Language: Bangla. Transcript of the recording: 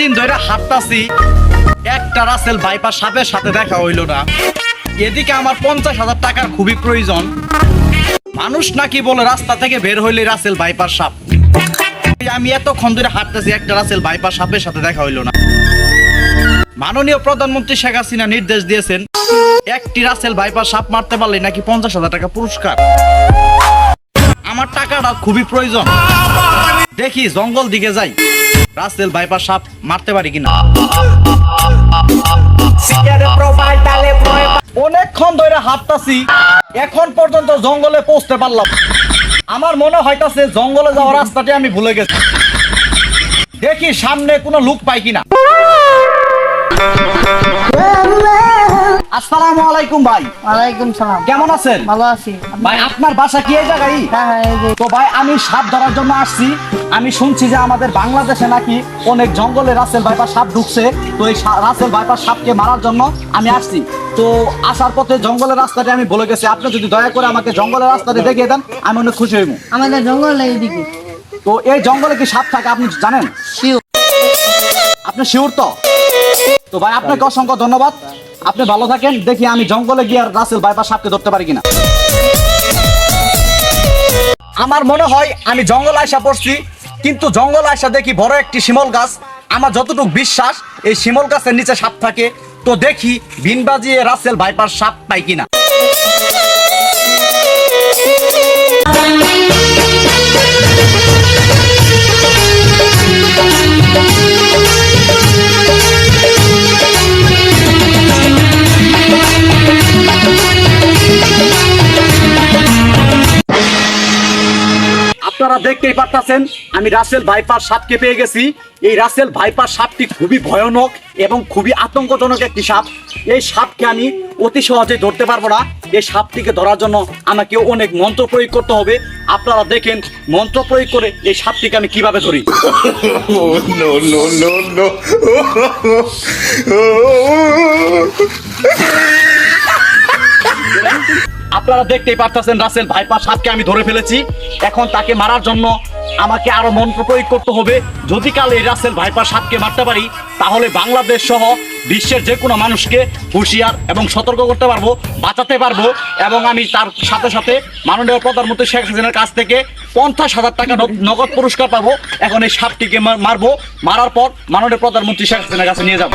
দিন ধরে হাঁটতাছি, একটা রাসেল বাইপাস সাপের সাথে দেখা হইল না। এদিকে আমার পঞ্চাশ হাজার টাকার খুবই প্রয়োজন। মানুষ নাকি বলে রাস্তা থেকে বের হইলে রাসেল বাইপাস সাপ। আমি এতক্ষণ ধরে হাঁটতেছি, একটা রাসেল বাইপাস সাপের সাথে দেখা হইল না। মাননীয় প্রধানমন্ত্রী শেখ হাসিনা নির্দেশ দিয়েছেন, একটি রাসেল বাইপাস সাপ মারতে পারলে নাকি পঞ্চাশ হাজার টাকা পুরস্কার। আমার টাকাটা খুবই প্রয়োজন। দেখি জঙ্গল দিকে যাই। রাসেল ভাইপার সাপ মারতে পারি কিনা? অনেকক্ষণ ধরে হাঁটতাছি, এখন পর্যন্ত জঙ্গলে পৌঁছতে পারলাম আমার মনে হয়তাছে জঙ্গলে যাওয়ার রাস্তাটি আমি ভুলে গেছি। দেখি সামনে কোনো লুক পাই কিনা। আসসালামু আলাইকুম ভাই। ওয়ালাইকুম সালাম। কেমন আছেন? ভালো আছি। ভাই আপনার বাসা কি এই জায়গায়? হ্যাঁ হ্যাঁ এই যে। তো ভাই আমি সাপ ধরার জন্য আসছি। আমি শুনছি যে আমাদের বাংলাদেশে নাকি অনেক জঙ্গলে রাসেল ভাইপার সাপ ঢুকছে। তো এই রাসেল ভাইপার সাপকে মারার জন্য আমি আসছি। তো আসার পথে জঙ্গলের রাস্তাটি আমি বলে গেছি। আপনি যদি দয়া করে আমাকে জঙ্গলের রাস্তাটি দেখিয়ে দেন আমি অনেক খুশি হইব। আমাদের জঙ্গল এইদিকে। তো এই জঙ্গলে কি সাপ থাকে আপনি জানেন? আপনি শিওর তো? তো ভাই আপনাকে অসংখ্য ধন্যবাদ। আপনি ভালো থাকেন, দেখি আমি জঙ্গলে গিয়ে আর রাসেল বাইপাস সাপকে ধরতে পারি কিনা। আমার মনে হয় আমি জঙ্গল আয়সা পড়ছি, কিন্তু জঙ্গল আয়সা দেখি বড় একটি শিমল গাছ। আমার যতটুকু বিশ্বাস, এই শিমল গাছের নিচে সাপ থাকে। তো দেখি বিন বাজিয়ে রাসেল বাইপাস সাপ পাই কিনা। আপনারা দেখতেই পারতেছেন আমি রাসেল ভাইপার সাপকে পেয়ে গেছি। এই রাসেল ভাইপার সাপটি খুবই ভয়ানক এবং খুবই আতঙ্কজনক একটি সাপ। এই সাপকে আমি অতি সহজে ধরতে পারব না। এই সাপটিকে ধরার জন্য আমাকে অনেক মন্ত্র প্রয়োগ করতে হবে। আপনারা দেখেন মন্ত্র প্রয়োগ করে এই সাপটিকে আমি কীভাবে ধরি। No no no no! আপনারা দেখতেই পারতেছেন রাসেল ভাইপার সাপকে আমি ধরে ফেলেছি। এখন তাকে মারার জন্য আমাকে আরও মন্ত্র প্রয়োগ করতে হবে। যদি কাল এই রাসেল ভাইপার সাপকে মারতে পারি, তাহলে বাংলাদেশ সহ বিশ্বের যে কোনো মানুষকে হুঁশিয়ার এবং সতর্ক করতে পারব, বাঁচাতে পারব এবং আমি তার সাথে সাথে মাননীয় প্রধানমন্ত্রী শেখ হাসিনার কাছ থেকে পঞ্চাশ হাজার টাকা নগদ পুরস্কার পাবো এখন এই সাপটিকে মারবো। মারার পর মাননীয় প্রধানমন্ত্রী শেখ হাসিনার কাছে নিয়ে যাব।